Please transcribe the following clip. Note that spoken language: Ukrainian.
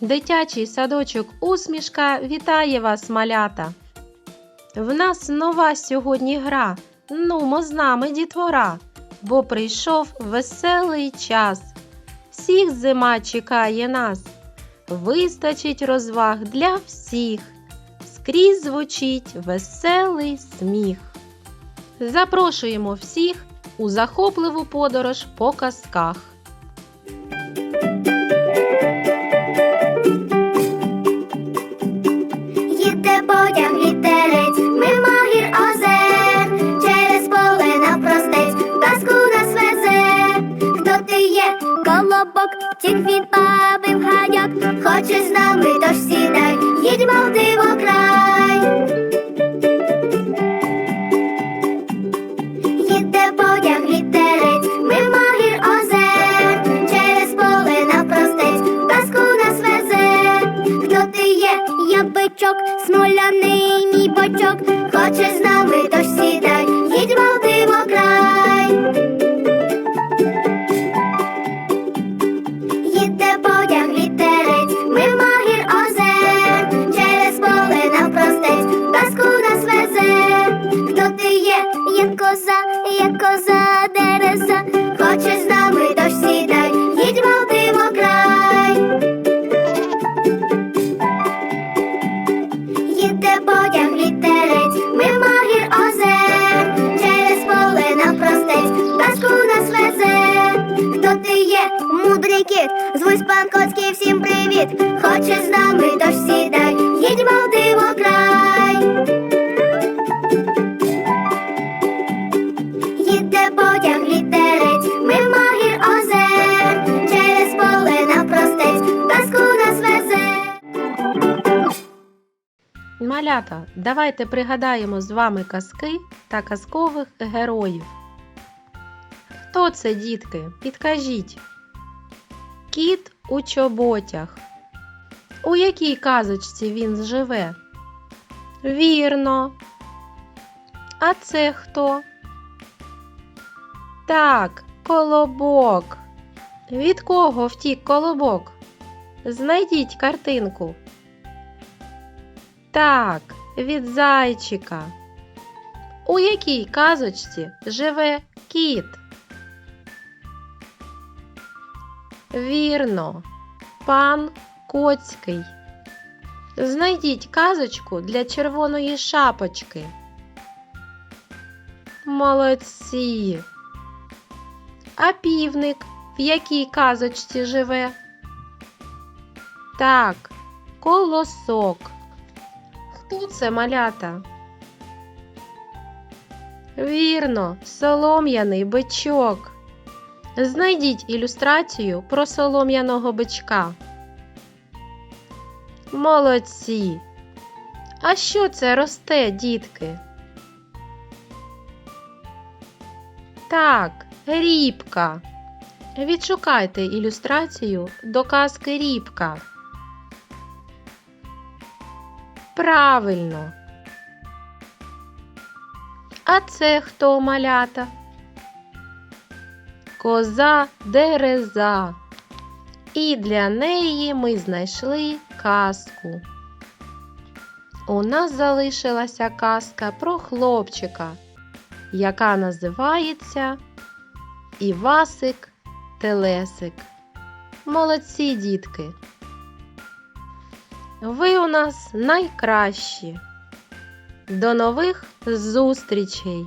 Дитячий садочок усмішка вітає вас, малята. В нас нова сьогодні гра. Нумо з нами дітвора, бо прийшов веселий час. Всіх зима чекає нас. Вистачить розваг для всіх. Скрізь звучить веселий сміх. Запрошуємо всіх у захопливу подорож по казках. Колобок, тік від баби в гайок, хочеш з нами, тож сідай, їдьмо в диво край. Їде потяг вітерець, мимо гір озер, через поле навпростець, казку нас везе. Хто ти є, я бичок, смоляний мій бочок, хочеш з нами, тож сідай, їдьмо є коза, є коза, дереза, хочеш з нами, тож сідай, їдьмо в диво край. Їде потяг вітерець, мимо гір озер, через поле навпростець, казку нас везе. Хто ти є, мудрий кіт, звусь пан Коцький, всім привіт. Хочеш з нами, тож сідай, їдьмо в диво Малята, давайте пригадаємо з вами казки та казкових героїв. Хто це, дітки? Підкажіть. Кіт у чоботях. У якій казочці він живе? Вірно. А це хто? Так, колобок. Від кого втік колобок? Знайдіть картинку. Так, від зайчика. У якій казочці живе кіт? Вірно, пан Коцький. Знайдіть казочку для червоної шапочки. Молодці. А півник в якій казочці живе? Так, колосок. Хто малята? Вірно, солом'яний бичок. Знайдіть ілюстрацію про солом'яного бичка. Молодці. А що це росте, дітки? Так, рібка. Відшукайте ілюстрацію до казки рібка. Правильно. А це хто малята? Коза дереза. І для неї ми знайшли казку. У нас залишилася казка про хлопчика, яка називається Івасик Телесик. Молодці дітки! Ви у нас найкращі. До нових зустрічей!